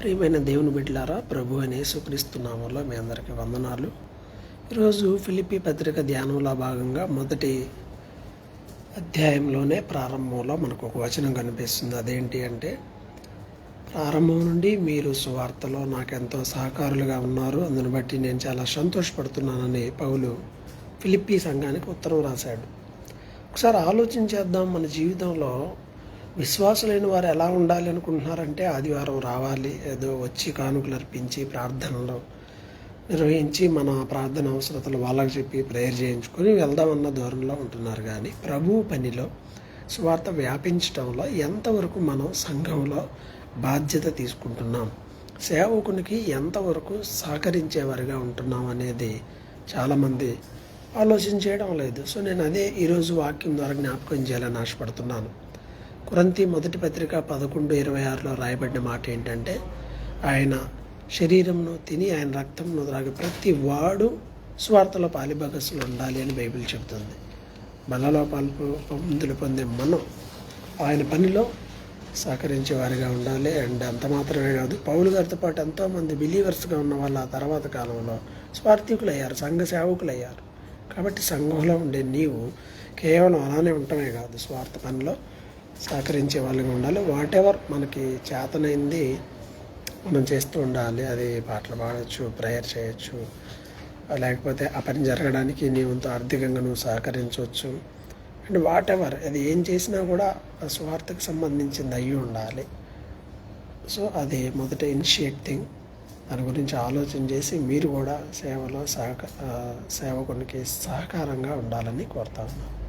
ప్రియమైన దేవుని బిడ్డలారా ప్రభు అనే యేసుక్రీస్తున్నాములో మీ అందరికీ వందనాలు. ఈరోజు ఫిలిపి పత్రిక ధ్యానంలో భాగంగా మొదటి అధ్యాయంలోనే ప్రారంభంలో మనకు ఒక వచనం కనిపిస్తుంది. అదేంటి అంటే ప్రారంభం నుండి మీరు సువార్తలో నాకెంతో సహకారులుగా ఉన్నారు. అందుని బట్టి నేను చాలా సంతోషపడుతున్నానని పౌలు ఫిలిప్పీ సంఘానికి ఉత్తరం రాశాడు. ఒకసారి ఆలోచించేద్దాం మన జీవితంలో విశ్వాసులైన వారు ఎలా ఉండాలి అనుకుంటున్నారంటే ఆదివారం రావాలి. ఏదో వచ్చి కానుకలు అర్పించి ప్రార్థనలు నిర్వహించి మన ప్రార్థన అవసరతలు వాళ్ళకి చెప్పి ప్రేయర్ చేయించుకొని వెళ్దామన్న దూరంలో ఉంటున్నారు. కానీ ప్రభు పనిలో స్వార్థ వ్యాపించడంలో ఎంతవరకు మనం సంఘంలో బాధ్యత తీసుకుంటున్నాం సేవకునికి ఎంతవరకు సహకరించేవారిగా ఉంటున్నాం అనేది చాలామంది ఆలోచించేయడం లేదు. సో నేను అదే ఈరోజు వాక్యం ద్వారా జ్ఞాపకం చేయాలని ఆశపడుతున్నాను. కురంతి మొదటి పత్రిక పదకొండు ఇరవై ఆరులో రాయబడిన మాట ఏంటంటే ఆయన శరీరంను తిని ఆయన రక్తంను త్రాగి ప్రతి వాడు స్వార్థలో పాలిభగస్సులు ఉండాలి అని బైబిల్ చెబుతుంది. బలలో పాల్పు పొందే మనం ఆయన పనిలో సహకరించే వారిగా ఉండాలి. అండ్ అంత మాత్రమే కాదు పౌలు గారితో పాటు ఎంతోమంది బిలీవర్స్గా ఉన్న వాళ్ళు ఆ తర్వాత కాలంలో స్వార్థికులు అయ్యారు సంఘ సేవకులు అయ్యారు కాబట్టి సంఘంలో ఉండే నీవు కేవలం అలానే ఉండటమే కాదు స్వార్థ పనిలో సహకరించే వాళ్ళగా ఉండాలి. వాట్ ఎవర్ మనకి చేతనైంది మనం చేస్తూ ఉండాలి. అది పాటలు పాడవచ్చు ప్రేయర్ చేయొచ్చు లేకపోతే ఆ పని జరగడానికి నీవంతో ఆర్థికంగా నువ్వు సహకరించవచ్చు. అండ్ వాట్ ఎవర్ అది ఏం చేసినా కూడా ఆ స్వార్థకు సంబంధించింది అయ్యి ఉండాలి. సో అది మొదట ఇనిషియేట్ థింగ్ దాని గురించి ఆలోచన చేసి మీరు కూడా సేవలో సహక సేవకునికి సహకారంగా ఉండాలని కోరుతా ఉన్నాను.